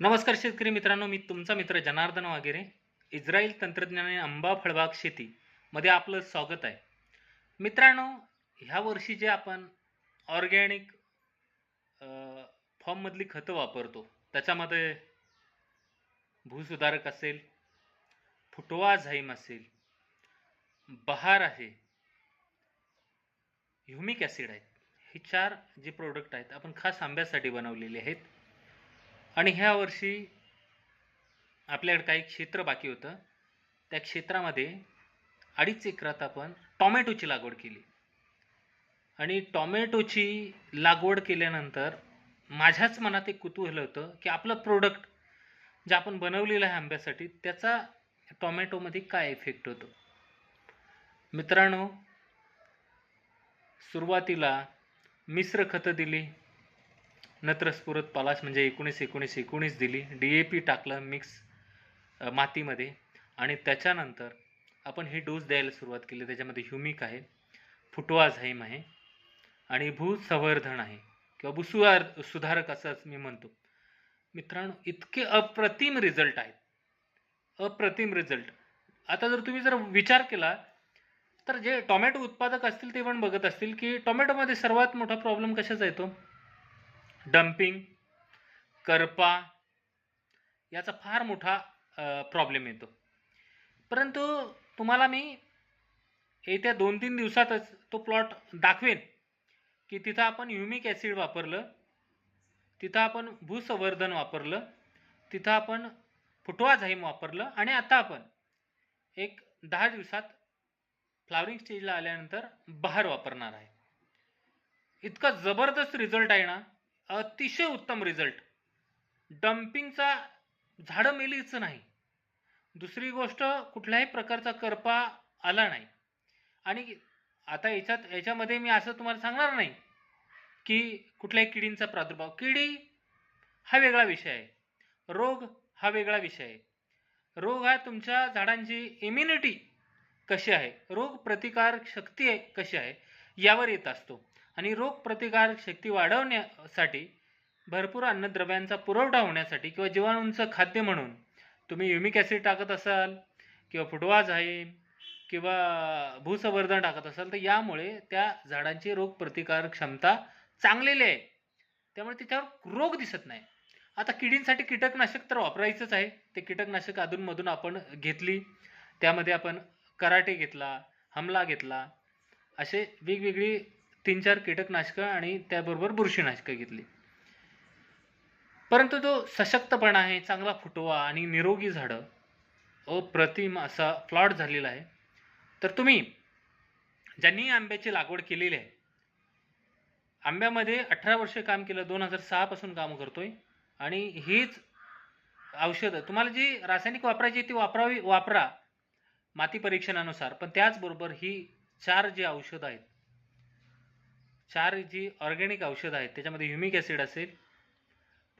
नमस्कार शेतकरी मित्रांनो मी तुमचा मित्र जनार्दन वागेरे इस्रायल तंत्रज्ञान आणि आंबा फळबाग शेती मध्ये आपलं स्वागत आहे. मित्रांनो ह्या वर्षी जे आपण ऑर्गॅनिक फॉर्ममधली खतं वापरतो त्याच्यामध्ये भूसुधारक असेल फुटवा झाईम असेल बहार आहे ह्युमिक ॲसिड आहे हे चार जे प्रोडक्ट आहेत आपण खास आंब्यासाठी बनवलेले आहेत. आणि ह्या वर्षी आपल्याकडे काही क्षेत्र बाकी होतं. त्या क्षेत्रामध्ये अडीच एकरात आपण टॉमॅटोची लागवड केली. आणि टॉमॅटोची लागवड केल्यानंतर माझ्याच मनात एक कुतूहल होतं की आपलं प्रोडक्ट जे आपण बनवलेलं आहे आंब्यासाठी त्याचा टॉमॅटोमध्ये काय इफेक्ट होतो? मित्रांनो सुरुवातीला मिश्र खतं दिली. नत्रस्फुरत पालाश म्हणजे एकोणीस एकोणीस एकोणीस दिली. डी ए पी टाकलं मिक्स मातीमध्ये. आणि त्याच्यानंतर आपण हे डोस द्यायला सुरुवात केली. त्याच्यामध्ये ह्युमिक आहे फुटवा झाईम आहे आणि भूसंवर्धन आहे. किंवा भूसुधार सुधारक असंच मी म्हणतो. मित्रांनो इतके अप्रतिम रिझल्ट आहेत. अप्रतिम रिझल्ट आता जर तुम्ही जर विचार केला तर जे टोमॅटो उत्पादक असतील ते पण बघत असतील की टोमॅटोमध्ये सर्वात मोठा प्रॉब्लेम कशाचा येतो? डम्पिंग करपा याचा फार मोठा प्रॉब्लेम येतो. परंतु तुम्हाला मी येत्या दोन तीन दिवसातच तो प्लॉट दाखवेन की तिथं आपण ह्युमिक ॲसिड वापरलं तिथं आपण भूसंवर्धन वापरलं तिथं आपण फुटवा झाईम वापरलं आणि आता आपण एक दहा दिवसात फ्लावरिंग स्टेजला आल्यानंतर बहार वापरणार आहे. इतका जबरदस्त रिझल्ट आहे ना अतिशय उत्तम रिझल्ट डम्पिंगचा झाडं मेलीच नाही. दुसरी गोष्ट कुठल्याही प्रकारचा करपा आला नाही. आणि आता याच्यात याच्यामध्ये मी असं तुम्हाला सांगणार नाही की कुठल्याही किडींचा प्रादुर्भाव. किडी हा वेगळा विषय आहे. रोग हा वेगळा विषय आहे. रोग हा तुमच्या झाडांची इम्युनिटी कशी आहे? रोग प्रतिकार शक्ती आहे कशी आहे? यावर येत असतो. आणि रोगप्रतिकार शक्ती वाढवण्यासाठी भरपूर अन्नद्रव्यांचा पुरवठा होण्यासाठी किंवा जीवाणूंचं खाद्य म्हणून तुम्ही युमिक ॲसिड टाकत असाल किंवा फुटवाज आहे किंवा भूसंवर्धन टाकत असाल तर यामुळे त्या झाडांची रोगप्रतिकारक क्षमता चांगलेली आहे. त्यामुळे त्याच्यावर रोग दिसत नाही. आता किडींसाठी कीटकनाशक तर वापरायचंच आहे. ते कीटकनाशक अधूनमधून आपण घेतली. त्यामध्ये आपण कराटे घेतला हमला घेतला. असे वेगवेगळी तीन चार कीटकनाशकं आणि त्याबरोबर बुरशीनाशकं घेतली. परंतु जो सशक्तपणा आहे चांगला फुटवा आणि निरोगी झाडं अप्रतिम असा प्लॉट झालेला आहे. तर तुम्ही ज्यांनी आंब्याची लागवड केलेली आहे आंब्यामध्ये अठरा वर्षे काम केलं दोन हजार सहापासून काम करतोय आणि हीच औषधं तुम्हाला जी रासायनिक वापरायची ती वापरावी वापरा माती परीक्षणानुसार. पण त्याचबरोबर ही चार जी औषधं आहेत चार जी ऑर्गॅनिक औषधं आहेत त्याच्यामध्ये ह्युमिक ॲसिड असेल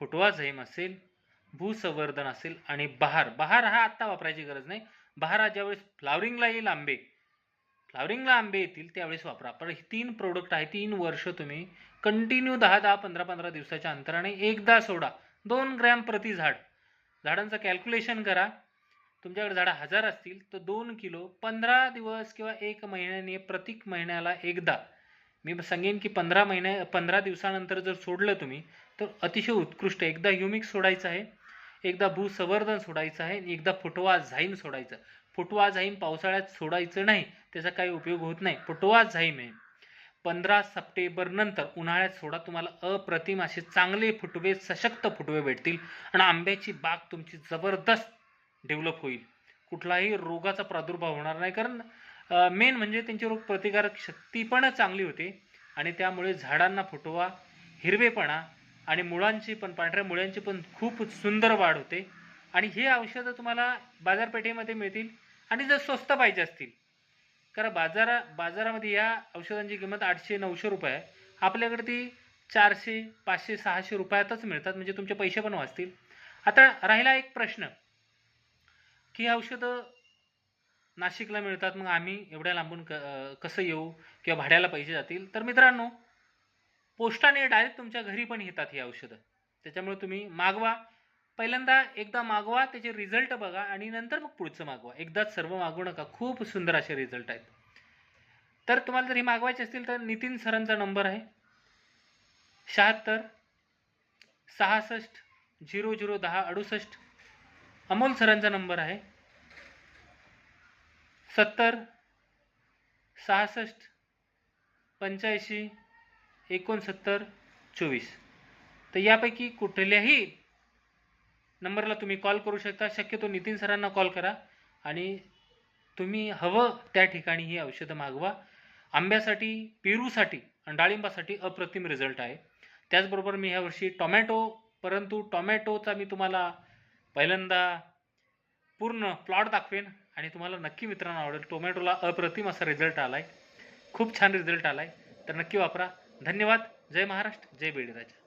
फुटवा झैम असेल भूसंवर्धन असेल आणि बहार. बहार हा आत्ता वापरायची गरज नाही. बहार हा ज्यावेळेस फ्लावरिंगला येईल आंबे. फ्लावरिंगला आंबे येतील त्यावेळेस वापरा. पण ही तीन प्रोडक्ट आहे तीन वर्ष तुम्ही कंटिन्यू दहा दहा पंधरा पंधरा दिवसाच्या अंतराने एकदा सोडा. दोन ग्रॅम प्रति झाड. झाडांचं कॅल्क्युलेशन करा. तुमच्याकडे झाडं हजार असतील तर दोन किलो पंधरा दिवस किंवा एक महिन्याने प्रत्येक महिन्याला एकदा मी सांगेन की पंधरा महिन्या पंधरा दिवसानंतर जर सोडलं तुम्ही तर अतिशय उत्कृष्ट एकदा ह्युमिक सोडायचं आहे एकदा भूसंवर्धन सोडायचं आहे एकदा फुटवा झाईम सोडायचं. फुटवा झाईम पावसाळ्यात सोडायचं नाही त्याचा काही उपयोग होत नाही. फुटवा झाईम आहे. पंधरा सप्टेंबर नंतर उन्हाळ्यात सोडा तुम्हाला अप्रतिम असे चांगले फुटवे सशक्त फुटवे भेटतील आणि आंब्याची बाग तुमची जबरदस्त डेव्हलप होईल. कुठलाही रोगाचा प्रादुर्भाव होणार नाही कारण मेन म्हणजे त्यांची रोगप्रतिकारक शक्ती पण चांगली होते. आणि त्यामुळे झाडांना फुटवा हिरवेपणा आणि मुळांची पण पांढऱ्या मुळांची पण खूप सुंदर वाढ होते. आणि हे औषधं तुम्हाला बाजारपेठेमध्ये मिळतील आणि जर स्वस्त पाहिजे असतील. कारण बाजारा बाजारामध्ये या औषधांची किंमत आठशे नऊशे रुपये आहे. आपल्याकडे ती चारशे पाचशे सहाशे रुपयातच मिळतात. म्हणजे तुमचे पैसे पण वाचतील. आता राहिला एक प्रश्न की औषधं नाशिकला मिळतात मग आम्ही एवढ्या लांबून क कसं येऊ किंवा भाड्याला पैसे जातील? तर मित्रांनो पोस्टाने डायरेक्ट तुमच्या घरी पण येतात ही औषधं. त्याच्यामुळे तुम्ही मागवा. पहिल्यांदा एकदा मागवा त्याचे रिझल्ट बघा आणि नंतर मग पुढचं मागवा. एकदाच सर्व मागवू नका. खूप सुंदर असे रिझल्ट आहेत. तर तुम्हाला जर हे मागवायचे असतील तर नितीन सरांचा नंबर आहे. शहात्तर सहासष्ट झिरो झिरो दहा अडुसष्ट. अमोल सरांचा नंबर आहे. सत्तर सहासष्ट पंच्याऐंशी एकोणसत्तर चोवीस. तर यापैकी कुठल्याही नंबरला तुम्ही कॉल करू शकता. शक्यतो नितीन सरांना कॉल करा आणि तुम्ही हवं त्या ठिकाणी ही औषधं मागवा. आंब्यासाठी पेरूसाठी आणि डाळिंबासाठी अप्रतिम रिझल्ट आहे. त्याचबरोबर मी ह्यावर्षी टॉमॅटो परंतु टॉमॅटोचा मी तुम्हाला पहिल्यांदा पूर्ण प्लॉट दाखवेन. आणि तुम्हाला नक्की मित्रांनो आवडेल. टोमॅटोला अप्रतिम असा रिझल्ट आला आहे खूप छान रिझल्ट आला आहे तर नक्की वापरा. धन्यवाद. जय महाराष्ट्र. जय बेडीराजा.